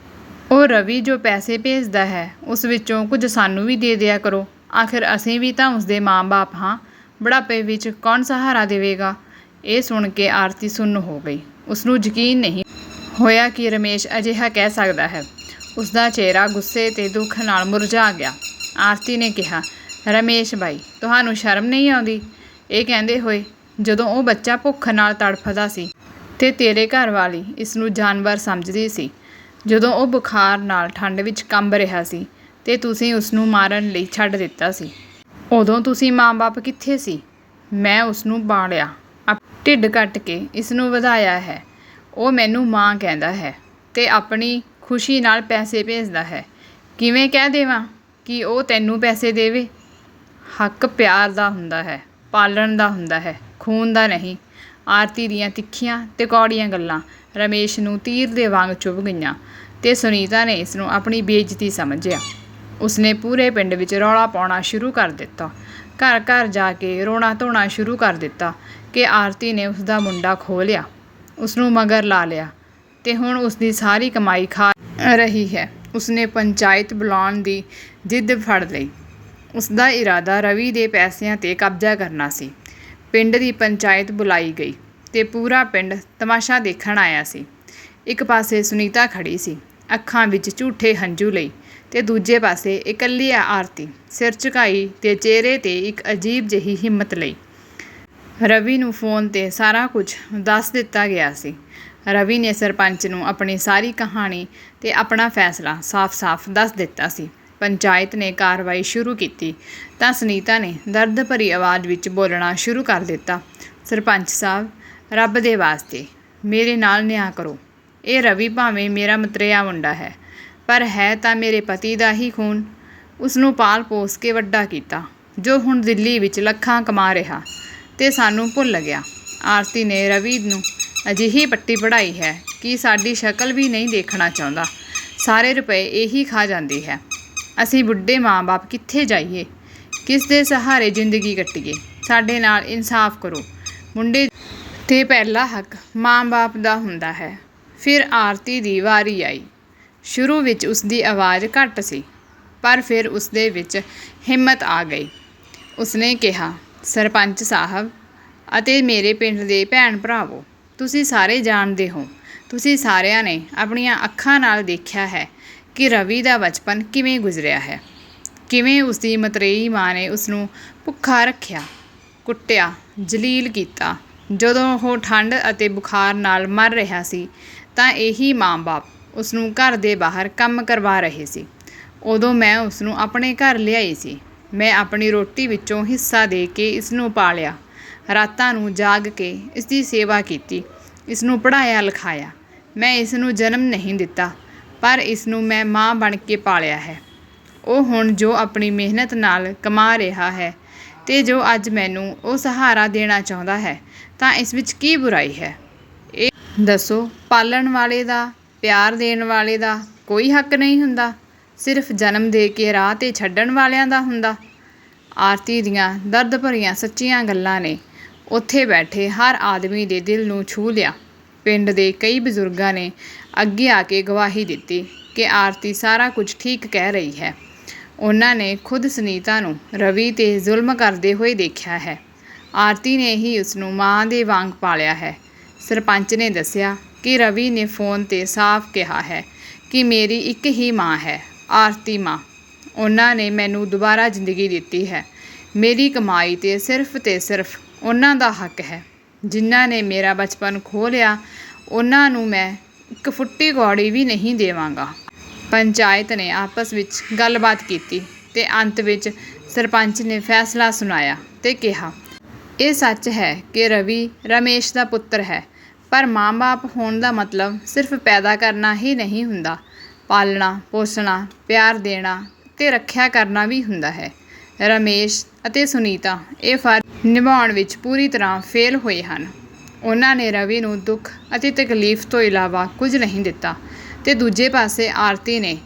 ਉਹ ਰਵੀ ਜੋ ਪੈਸੇ ਭੇਜਦਾ ਹੈ, ਉਸ ਵਿੱਚੋਂ ਕੁਝ ਸਾਨੂੰ ਵੀ ਦੇ ਦਿਆ ਕਰੋ। ਆਖਿਰ ਅਸੀਂ ਵੀ ਤਾਂ ਉਸਦੇ ਮਾਂ-ਬਾਪ ਹਾਂ। ਬੁਢਾਪੇ ਵਿੱਚ ਕੌਣ ਸਹਾਰਾ ਦੇਵੇਗਾ? ਇਹ ਸੁਣ ਕੇ ਆਰਤੀ ਸੁੰਨ ਹੋ ਗਈ। ਉਸਨੂੰ ਯਕੀਨ ਨਹੀਂ ਹੋਇਆ ਕਿ ਰਮੇਸ਼ ਅਜਿਹਾ ਕਹਿ ਸਕਦਾ ਹੈ। ਉਸਦਾ ਚਿਹਰਾ ਗੁੱਸੇ ਤੇ ਦੁੱਖ ਨਾਲ ਮੁਰਝਾ ਗਿਆ। ਆਰਤੀ ਨੇ ਕਿਹਾ, ਰਮੇਸ਼ ਭਾਈ ਤੁਹਾਨੂੰ ਸ਼ਰਮ ਨਹੀਂ ਆਉਂਦੀ? ਇਹ ਕਹਿੰਦੇ ਹੋਏ ਜਦੋਂ ਉਹ ਬੱਚਾ ਭੁੱਖ ਨਾਲ ਤੜਫਦਾ ਸੀ ਤੇ ਤੇਰੇ ਘਰ ਵਾਲੀ ਇਸ ਨੂੰ ਜਾਨਵਰ ਸਮਝਦੀ ਸੀ। ਜਦੋਂ ਉਹ ਬੁਖਾਰ ਨਾਲ ਠੰਡ ਵਿੱਚ ਕੰਬ ਰਿਹਾ ਸੀ ਤੇ ਤੁਸੀਂ ਉਸ ਨੂੰ ਮਾਰਨ ਲਈ ਛੱਡ ਦਿੱਤਾ ਸੀ। ਉਦੋਂ ਤੁਸੀਂ ਮਾਂ-ਬਾਪ ਕਿੱਥੇ ਸੀ? ਮੈਂ ਉਸ ਨੂੰ ਬਾਲਿਆ ਢਿੱਡ ਕੱਟ ਕੇ ਇਸ ਨੂੰ ਵਧਾਇਆ ਹੈ। ਉਹ ਮੈਨੂੰ ਮਾਂ ਕਹਿੰਦਾ ਹੈ ਤੇ ਆਪਣੀ ਖੁਸ਼ੀ ਨਾਲ ਪੈਸੇ ਭੇਜਦਾ ਹੈ। ਕਿਵੇਂ ਕਹਿ ਦੇਵਾਂ ਕਿ ਉਹ ਤੈਨੂੰ ਪੈਸੇ ਦੇਵੇ? ਹੱਕ ਪਿਆਰ ਦਾ ਹੁੰਦਾ ਹੈ, ਪਾਲਣ ਦਾ ਹੁੰਦਾ ਹੈ। ਖੂਨ ਦਾ ਨਹੀਂ। ਆਰਤੀ ਦੀਆਂ ਤਿੱਖੀਆਂ ਤੇ ਕੌੜੀਆਂ ਗੱਲਾਂ ਰਮੇਸ਼ ਨੂੰ ਤੀਰ ਦੇ ਵਾਂਗ ਚੁੱਭ ਗਈਆਂ ਤੇ ਸੁਨੀਤਾ ਨੇ ਇਸ ਨੂੰ ਆਪਣੀ ਬੇਇੱਜ਼ਤੀ ਸਮਝਿਆ। ਉਸਨੇ ਪੂਰੇ ਪਿੰਡ ਵਿੱਚ ਰੌਲਾ ਪਾਉਣਾ ਸ਼ੁਰੂ ਕਰ ਦਿੱਤਾ। ਘਰ ਘਰ ਜਾ ਕੇ ਰੋਣਾ ਧੋਣਾ ਸ਼ੁਰੂ ਕਰ ਦਿੱਤਾ ਕਿ ਆਰਤੀ ਨੇ ਉਸ ਦਾ ਮੁੰਡਾ ਖੋਹ ਲਿਆ। ਉਸ ਨੂੰ ਮਗਰ ਲਾ ਲਿਆ ਤੇ ਹੁਣ ਉਸ ਦੀ ਸਾਰੀ ਕਮਾਈ ਖਾ ਰਹੀ ਹੈ। ਉਸਨੇ ਪੰਚਾਇਤ ਬੁਲਾਉਣ ਦੀ ਜਿੱਦ ਫੜ ਲਈ। ਉਸ ਦਾ ਇਰਾਦਾ ਰਵੀ ਦੇ ਪੈਸਿਆਂ ਤੇ ਕਬਜ਼ਾ ਕਰਨਾ ਸੀ। ਪਿੰਡ ਦੀ ਪੰਚਾਇਤ ਬੁਲਾਈ ਗਈ ਤੇ ਪੂਰਾ ਪਿੰਡ ਤਮਾਸ਼ਾ ਦੇਖਣ ਆਇਆ ਸੀ। ਇੱਕ ਪਾਸੇ ਸੁਨੀਤਾ ਖੜ੍ਹੀ ਸੀ, ਅੱਖਾਂ ਵਿੱਚ ਝੂਠੇ ਹੰਝੂ ਲਈ ਤੇ ਦੂਜੇ ਪਾਸੇ ਇਕੱਲੀ ਆਰਤੀ, ਸਿਰ ਝੁਕਾਈ ਤੇ ਚਿਹਰੇ ਤੇ ਇੱਕ ਅਜੀਬ ਜਿਹੀ ਹਿੰਮਤ ਲਈ। ਰਵੀ ਨੂੰ ਫੋਨ ਤੇ ਸਾਰਾ ਕੁਝ ਦੱਸ ਦਿੱਤਾ ਗਿਆ ਸੀ। ਰਵੀ ਨੇ ਸਰਪੰਚ ਨੂੰ ਆਪਣੀ ਸਾਰੀ ਕਹਾਣੀ ਤੇ ਆਪਣਾ ਫੈਸਲਾ ਸਾਫ਼-ਸਾਫ਼ ਦੱਸ ਦਿੱਤਾ ਸੀ। ਪੰਚਾਇਤ ਨੇ ਕਾਰਵਾਈ ਸ਼ੁਰੂ ਕੀਤੀ ਤਾਂ ਸੁਨੀਤਾ ਨੇ ਦਰਦ ਭਰੀ ਆਵਾਜ਼ ਵਿੱਚ ਬੋਲਣਾ ਸ਼ੁਰੂ ਕਰ ਦਿੱਤਾ। ਸਰਪੰਚ ਸਾਹਿਬ, ਰੱਬ ਦੇ ਵਾਸਤੇ, ਮੇਰੇ ਨਾਲ ਨਿਆਂ ਕਰੋ। ਇਹ ਰਵੀ ਭਾਵੇਂ ਮੇਰਾ ਮਤਰੇਆ ਮੁੰਡਾ ਹੈ, ਪਰ ਹੈ ਤਾਂ ਮੇਰੇ ਪਤੀ ਦਾ ਹੀ ਖੂਨ। ਉਸ ਨੂੰ ਪਾਲ ਪੋਸ ਕੇ ਵੱਡਾ ਕੀਤਾ, ਜੋ ਹੁਣ ਦਿੱਲੀ ਵਿੱਚ ਲੱਖਾਂ ਕਮਾ ਰਿਹਾ ਤੇ ਸਾਨੂੰ ਭੁੱਲ ਗਿਆ। ਆਰਤੀ ਨੇ ਰਵੀ ਨੂੰ ਅਜਿਹੀ ਪੱਟੀ ਪੜਾਈ ਹੈ ਕਿ ਸਾਡੀ ਸ਼ਕਲ ਵੀ ਨਹੀਂ ਦੇਖਣਾ ਚਾਹੁੰਦਾ। ਸਾਰੇ ਰੁਪਏ ਇਹੀ ਖਾ ਜਾਂਦੀ ਹੈ। ਅਸੀਂ ਬੁੱਢੇ ਮਾਂ-ਬਾਪ ਕਿੱਥੇ ਜਾਈਏ? ਕਿਸ ਦੇ ਸਹਾਰੇ ਜ਼ਿੰਦਗੀ ਕੱਟੀਏ? ਸਾਡੇ ਨਾਲ ਇਨਸਾਫ ਕਰੋ। ਮੁੰਡੇ ਤੇ ਪਹਿਲਾ ਹੱਕ ਮਾਂ-ਬਾਪ ਦਾ ਹੁੰਦਾ ਹੈ। ਫਿਰ ਆਰਤੀ ਦੀ ਵਾਰੀ ਆਈ। ਸ਼ੁਰੂ ਵਿੱਚ ਉਸਦੀ ਆਵਾਜ਼ ਘੱਟ ਸੀ, ਪਰ ਫਿਰ ਉਸਦੇ ਵਿੱਚ ਹਿੰਮਤ ਆ ਗਈ। ਉਸਨੇ ਕਿਹਾ, ਸਰਪੰਚ ਸਾਹਿਬ ਅਤੇ ਮੇਰੇ ਪਿੰਡ ਦੇ ਭੈਣ ਭਰਾਵੋ, ਤੁਸੀਂ ਸਾਰੇ ਜਾਣਦੇ ਹੋ। ਤੁਸੀਂ ਸਾਰਿਆਂ ਨੇ ਆਪਣੀਆਂ ਅੱਖਾਂ ਨਾਲ ਦੇਖਿਆ ਹੈ ਕਿ ਰਵੀ ਦਾ ਬਚਪਨ ਕਿਵੇਂ ਗੁਜ਼ਰਿਆ ਹੈ? ਕਿਵੇਂ ਉਸ ਦੀ ਮਤਰੇਈ ਮਾਂ ਨੇ ਉਸ ਨੂੰ ਭੁੱਖਾ ਰੱਖਿਆ, ਕੁੱਟਿਆ, ਜਲੀਲ ਕੀਤਾ? ਜਦੋਂ ਉਹ ਠੰਡ ਅਤੇ ਬੁਖਾਰ ਨਾਲ ਮਰ ਰਿਹਾ ਸੀ, ਤਾਂ ਇਹੀ ਮਾਂ-ਬਾਪ ਉਸ ਨੂੰ ਘਰ ਦੇ ਬਾਹਰ ਕੰਮ ਕਰਵਾ ਰਹੇ ਸੀ। ਉਦੋਂ ਮੈਂ ਉਸ ਨੂੰ ਆਪਣੇ ਘਰ ਲਿਆਈ ਸੀ। ਮੈਂ ਆਪਣੀ ਰੋਟੀ ਵਿੱਚੋਂ ਹਿੱਸਾ ਦੇ ਕੇ ਇਸ ਨੂੰ ਪਾਲਿਆ। ਰਾਤਾਂ ਨੂੰ ਜਾਗ ਕੇ ਇਸ ਦੀ ਸੇਵਾ ਕੀਤੀ ਇਸ ਨੂੰ ਪੜ੍ਹਾਇਆ ਲਿਖਾਇਆ ਮੈਂ ਇਸ ਨੂੰ ਜਨਮ ਨਹੀਂ ਦਿੱਤਾ। ਪਰ ਇਸ ਨੂੰ ਮੈਂ ਮਾਂ ਬਣ ਕੇ ਪਾਲਿਆ ਹੈ। ਉਹ ਹੁਣ ਜੋ ਆਪਣੀ ਮਿਹਨਤ ਨਾਲ ਕਮਾ ਰਿਹਾ ਹੈ ਅਤੇ ਜੋ ਅੱਜ ਮੈਨੂੰ ਉਹ ਸਹਾਰਾ ਦੇਣਾ ਚਾਹੁੰਦਾ ਹੈ, ਤਾਂ ਇਸ ਵਿੱਚ ਕੀ ਬੁਰਾਈ ਹੈ? ਇਹ ਦੱਸੋ, ਪਾਲਣ ਵਾਲੇ ਦਾ, ਪਿਆਰ ਦੇਣ ਵਾਲੇ ਦਾ ਕੋਈ ਹੱਕ ਨਹੀਂ ਹੁੰਦਾ। ਸਿਰਫ ਜਨਮ ਦੇ ਕੇ ਰਾਹ ਤੇ ਛੱਡਣ ਵਾਲਿਆਂ ਦਾ ਹੁੰਦਾ। ਆਰਤੀ ਦੀਆਂ ਦਰਦ ਭਰੀਆਂ ਸੱਚੀਆਂ ਗੱਲਾਂ ਨੇ। ਉੱਥੇ ਬੈਠੇ ਹਰ ਆਦਮੀ ਦੇ ਦਿਲ ਨੂੰ ਛੂ ਲਿਆ। ਪਿੰਡ ਦੇ ਕਈ ਬਜ਼ੁਰਗਾਂ ਨੇ ਅੱਗੇ ਆ ਕੇ ਗਵਾਹੀ ਦਿੱਤੀ ਕਿ ਆਰਤੀ ਸਾਰਾ ਕੁਝ ਠੀਕ ਕਹਿ ਰਹੀ ਹੈ। ਉਹਨਾਂ ਨੇ ਖੁਦ ਸੁਨੀਤਾ ਨੂੰ ਰਵੀ ਤੇ ਜ਼ੁਲਮ ਕਰਦੇ ਹੋਏ ਦੇਖਿਆ ਹੈ। ਆਰਤੀ ਨੇ ਹੀ ਉਸਨੂੰ ਮਾਂ ਦੇ ਵਾਂਗ ਪਾਲਿਆ ਹੈ। ਸਰਪੰਚ ਨੇ ਦੱਸਿਆ ਕਿ ਰਵੀ ਨੇ ਫੋਨ ਤੇ ਸਾਫ਼ ਕਿਹਾ ਹੈ ਕਿ ਮੇਰੀ ਇੱਕ ਹੀ ਮਾਂ ਹੈ, ਆਰਤੀ ਮਾਂ। ਉਹਨਾਂ ਨੇ ਮੈਨੂੰ ਦੁਬਾਰਾ ਜ਼ਿੰਦਗੀ ਦਿੱਤੀ ਹੈ। ਮੇਰੀ ਕਮਾਈ ਤੇ ਸਿਰਫ ਤੇ ਸਿਰਫ ਉਹਨਾਂ ਦਾ ਹੱਕ ਹੈ। ਜਿਨ੍ਹਾਂ ਨੇ ਮੇਰਾ ਬਚਪਨ ਖੋਹ ਲਿਆ, ਉਹਨਾਂ ਨੂੰ ਮੈਂ ਇੱਕ ਫੁੱਟੀ ਕੌੜੀ ਵੀ ਨਹੀਂ ਦੇਵਾਂਗਾ। ਪੰਚਾਇਤ ਨੇ ਆਪਸ ਵਿੱਚ ਗੱਲਬਾਤ ਕੀਤੀ ਤੇ ਅੰਤ ਵਿੱਚ ਸਰਪੰਚ ਨੇ ਫੈਸਲਾ ਸੁਣਾਇਆ ਤੇ ਕਿਹਾ, ਇਹ ਸੱਚ ਹੈ ਕਿ ਰਵੀ ਰਮੇਸ਼ ਦਾ ਪੁੱਤਰ ਹੈ, ਪਰ ਮਾਂ-ਬਾਪ ਹੋਣ ਦਾ ਮਤਲਬ ਸਿਰਫ ਪੈਦਾ ਕਰਨਾ ਹੀ ਨਹੀਂ ਹੁੰਦਾ। ਪਾਲਣਾ, ਪੋਸਣਾ, ਪਿਆਰ ਦੇਣਾ ਤੇ ਰੱਖਿਆ ਕਰਨਾ ਵੀ ਹੁੰਦਾ ਹੈ। ਰਮੇਸ਼ ਅਤੇ ਸੁਨੀਤਾ, ਇਹ ਫਰਜ਼ ਨਿਭਾਉਣ ਵਿੱਚ ਪੂਰੀ ਤਰ੍ਹਾਂ ਫੇਲ ਹੋਏ ਹਨ। ਉਹਨਾਂ ਨੇ ਰਵੀ ਨੂੰ ਦੁੱਖ ਅਤੇ ਤਕਲੀਫ ਤੋਂ ਇਲਾਵਾ ਕੁਝ ਨਹੀਂ ਦਿੱਤਾ। ਤੇ ਦੂਜੇ ਪਾਸੇ ਆਰਤੀ ਨੇ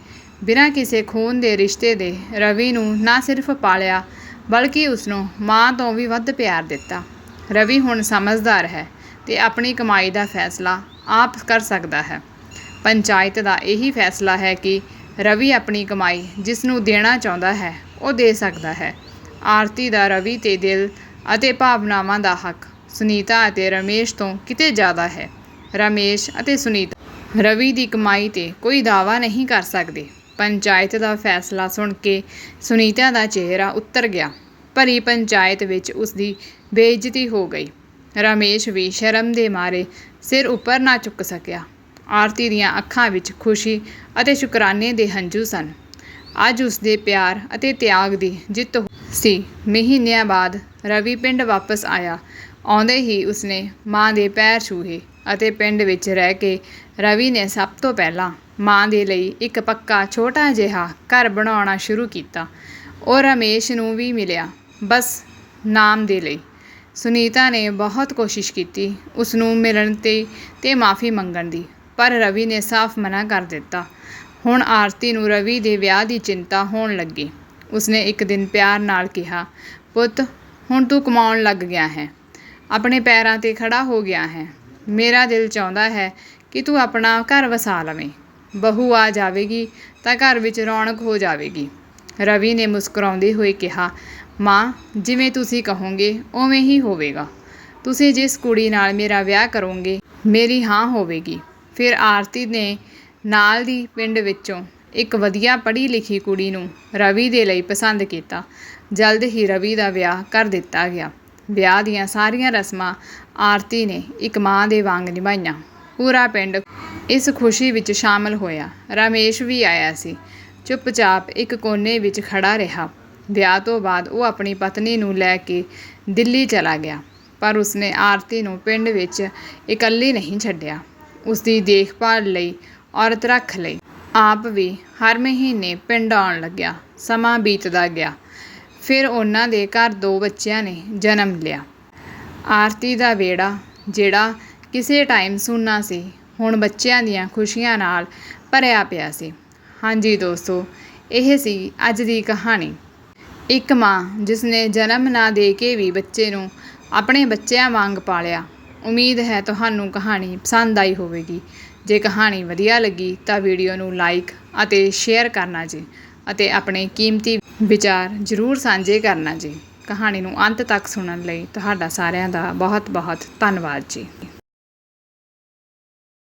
ਬਿਨਾਂ ਕਿਸੇ ਖੂਨ ਦੇ ਰਿਸ਼ਤੇ ਦੇ ਰਵੀ ਨੂੰ ਨਾ ਸਿਰਫ ਪਾਲਿਆ, ਬਲਕਿ ਉਸਨੂੰ ਮਾਂ ਤੋਂ ਵੀ ਵੱਧ ਪਿਆਰ ਦਿੱਤਾ। ਰਵੀ ਹੁਣ ਸਮਝਦਾਰ ਹੈ ਤੇ ਆਪਣੀ ਕਮਾਈ ਦਾ ਫੈਸਲਾ ਆਪ ਕਰ ਸਕਦਾ ਹੈ। ਪੰਚਾਇਤ ਦਾ ਇਹੀ ਫੈਸਲਾ ਹੈ ਕਿ ਰਵੀ ਆਪਣੀ ਕਮਾਈ ਜਿਸ ਨੂੰ ਦੇਣਾ ਚਾਹੁੰਦਾ ਹੈ, ਉਹ ਦੇ ਸਕਦਾ ਹੈ। ਆਰਤੀ ਦਾ ਰਵੀ ਤੇ ਦਿਲ ਅਤੇ ਭਾਵਨਾਵਾਂ ਦਾ ਹੱਕ, ਸੁਨੀਤਾ ਅਤੇ ਰਮੇਸ਼ ਤੋਂ ਕਿਤੇ ਜ਼ਿਆਦਾ ਹੈ। ਰਮੇਸ਼ ਅਤੇ ਸੁਨੀਤਾ, ਰਵੀ ਦੀ ਕਮਾਈ ਤੇ ਕੋਈ ਦਾਅਵਾ ਨਹੀਂ ਕਰ ਸਕਦੇ। ਪੰਚਾਇਤ ਦਾ ਫੈਸਲਾ ਸੁਣ ਕੇ ਸੁਨੀਤਾ ਦਾ ਚਿਹਰਾ ਉੱਤਰ ਗਿਆ। ਭਰੀ ਪੰਚਾਇਤ ਵਿੱਚ ਉਸਦੀ ਬੇਇੱਜ਼ਤੀ ਹੋ ਗਈ। ਰਮੇਸ਼ ਵੀ ਸ਼ਰਮ ਦੇ ਮਾਰੇ ਸਿਰ ਉੱਪਰ ਨਾ ਚੁੱਕ ਸਕਿਆ। ਆਰਤੀ ਦੀਆਂ ਅੱਖਾਂ ਵਿੱਚ ਖੁਸ਼ੀ ਅਤੇ ਸ਼ੁਕਰਾਨੇ ਦੇ ਹੰਝੂ ਸਨ। ਅੱਜ ਉਸਦੇ ਪਿਆਰ ਅਤੇ ਤਿਆਗ ਦੀ ਜਿੱਤ ਹੋ- ਸੀ। ਮਹੀਨਿਆਂ ਬਾਅਦ ਰਵੀ ਪਿੰਡ ਵਾਪਸ ਆਇਆ। ਆਉਂਦੇ ਹੀ ਉਸਨੇ ਮਾਂ ਦੇ ਪੈਰ ਛੂਹੇ ਅਤੇ ਪਿੰਡ ਵਿੱਚ ਰਹਿ ਕੇ ਰਵੀ ਨੇ ਸਭ ਤੋਂ ਪਹਿਲਾਂ ਮਾਂ ਦੇ ਲਈ ਇੱਕ ਪੱਕਾ ਛੋਟਾ ਜਿਹਾ ਘਰ ਬਣਾਉਣਾ ਸ਼ੁਰੂ ਕੀਤਾ। ਉਹ ਰਮੇਸ਼ ਨੂੰ ਵੀ ਮਿਲਿਆ, ਬਸ ਨਾਮ ਦੇ ਲਈ। ਸੁਨੀਤਾ ਨੇ ਬਹੁਤ ਕੋਸ਼ਿਸ਼ ਕੀਤੀ ਉਸਨੂੰ ਮਿਲਣ ਤੇ ਤੇ ਮਾਫੀ ਮੰਗਣ ਦੀ, ਪਰ ਰਵੀ ਨੇ ਸਾਫ਼ ਮਨਾ ਕਰ ਦਿੱਤਾ। ਹੁਣ ਆਰਤੀ ਨੂੰ ਰਵੀ ਦੇ ਵਿਆਹ ਦੀ ਚਿੰਤਾ ਹੋਣ ਲੱਗੀ। ਉਸਨੇ ਇੱਕ ਦਿਨ ਪਿਆਰ ਨਾਲ ਕਿਹਾ, ਪੁੱਤ, ਹੁਣ ਤੂੰ ਕਮਾਉਣ ਲੱਗ ਗਿਆ ਹੈ। ਆਪਣੇ ਪੈਰਾਂ ਤੇ ਖੜ੍ਹਾ ਹੋ ਗਿਆ ਹੈ। ਮੇਰਾ ਦਿਲ ਚਾਹੁੰਦਾ ਹੈ ਕਿ ਤੂੰ ਆਪਣਾ ਘਰ ਵਸਾ ਲਵੇਂ। ਬਹੂ ਆ ਜਾਵੇਗੀ ਤਾਂ ਘਰ ਵਿੱਚ ਰੌਣਕ ਹੋ ਜਾਵੇਗੀ। ਰਵੀ ਨੇ ਮੁਸਕਰਾਉਂਦੇ ਹੋਏ ਕਿਹਾ, ਮਾਂ, ਜਿਵੇਂ ਤੁਸੀਂ ਕਹੋਗੇ, ਉਵੇਂ ਹੀ ਹੋਵੇਗਾ। ਤੁਸੀਂ ਜਿਸ ਕੁੜੀ ਨਾਲ ਮੇਰਾ ਵਿਆਹ ਕਰੋਗੇ, ਮੇਰੀ ਹਾਂ ਹੋਵੇਗੀ। ਫਿਰ ਆਰਤੀ ਨੇ ਨਾਲ ਦੀ ਪਿੰਡ ਵਿੱਚੋਂ ਇੱਕ ਵਧੀਆ ਪੜ੍ਹੀ ਲਿਖੀ ਕੁੜੀ ਨੂੰ ਰਵੀ ਦੇ ਲਈ ਪਸੰਦ ਕੀਤਾ। ਜਲਦ ਹੀ ਰਵੀ ਦਾ ਵਿਆਹ ਕਰ ਦਿੱਤਾ ਗਿਆ। ਵਿਆਹ ਦੀਆਂ ਸਾਰੀਆਂ ਰਸਮਾਂ ਆਰਤੀ ਨੇ ਇੱਕ ਮਾਂ ਦੇ ਵਾਂਗ ਨਿਭਾਈਆਂ। ਪੂਰਾ ਪਿੰਡ ਇਸ ਖੁਸ਼ੀ ਵਿੱਚ ਸ਼ਾਮਲ ਹੋਇਆ। ਰਮੇਸ਼ ਵੀ ਆਇਆ ਸੀ। ਚੁੱਪਚਾਪ ਇੱਕ ਕੋਨੇ ਵਿੱਚ ਖੜ੍ਹਾ ਰਿਹਾ। ਵਿਆਹ ਤੋਂ ਬਾਅਦ ਉਹ ਆਪਣੀ ਪਤਨੀ ਨੂੰ ਲੈ ਕੇ ਦਿੱਲੀ ਚਲਾ ਗਿਆ, ਪਰ ਉਸਨੇ ਆਰਤੀ ਨੂੰ ਪਿੰਡ ਵਿੱਚ ਇਕੱਲੀ ਨਹੀਂ ਛੱਡਿਆ। ਉਸਦੀ ਦੇਖਭਾਲ ਲਈ ਔਰਤ ਰੱਖ ਲਈ। ਆਪ ਵੀ ਹਰ ਮਹੀਨੇ ਪਿੰਡ ਆਉਣ ਲੱਗਿਆ। ਸਮਾਂ ਬੀਤਦਾ ਗਿਆ। ਫਿਰ ਉਹਨਾਂ ਦੇ ਘਰ ਦੋ ਬੱਚਿਆਂ ਨੇ ਜਨਮ ਲਿਆ। ਆਰਤੀ ਦਾ ਵਿਹੜਾ, ਜਿਹੜਾ ਕਿਸੇ ਟਾਈਮ ਸੁੰਨਾ ਸੀ, ਹੁਣ ਬੱਚਿਆਂ ਦੀਆਂ ਖੁਸ਼ੀਆਂ ਨਾਲ ਭਰਿਆ ਪਿਆ ਸੀ। ਹਾਂਜੀ ਦੋਸਤੋ, ਇਹ ਸੀ ਅੱਜ ਦੀ ਕਹਾਣੀ। ਇੱਕ ਮਾਂ ਜਿਸ ਨੇ ਜਨਮ ਨਾ ਦੇ ਕੇ ਵੀ ਬੱਚੇ ਨੂੰ ਆਪਣੇ ਬੱਚਿਆਂ ਵਾਂਗ ਪਾਲਿਆ। ਉਮੀਦ ਹੈ ਤੁਹਾਨੂੰ ਕਹਾਣੀ ਪਸੰਦ ਆਈ ਹੋਵੇਗੀ। ਜੇ ਕਹਾਣੀ ਵਧੀਆ ਲੱਗੀ ਤਾਂ ਵੀਡੀਓ ਨੂੰ ਲਾਈਕ ਅਤੇ ਸ਼ੇਅਰ ਕਰਨਾ ਜੀ ਅਤੇ ਆਪਣੇ ਕੀਮਤੀ ਵਿਚਾਰ ਜ਼ਰੂਰ ਸਾਂਝੇ ਕਰਨਾ ਜੀ। ਕਹਾਣੀ ਨੂੰ ਅੰਤ ਤੱਕ ਸੁਣਨ ਲਈ ਤੁਹਾਡਾ ਸਾਰਿਆਂ ਦਾ ਬਹੁਤ ਬਹੁਤ ਧੰਨਵਾਦ ਜੀ।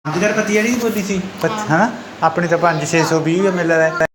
ਪੰਜ ਰੁਪਏ ਜਿਹੜੀ ਬੋਲੀ ਸੀ? ਹਨਾ? ਆਪਣੀ ਤਾਂ 5 620 ਮਿਲ ਰਿਹਾ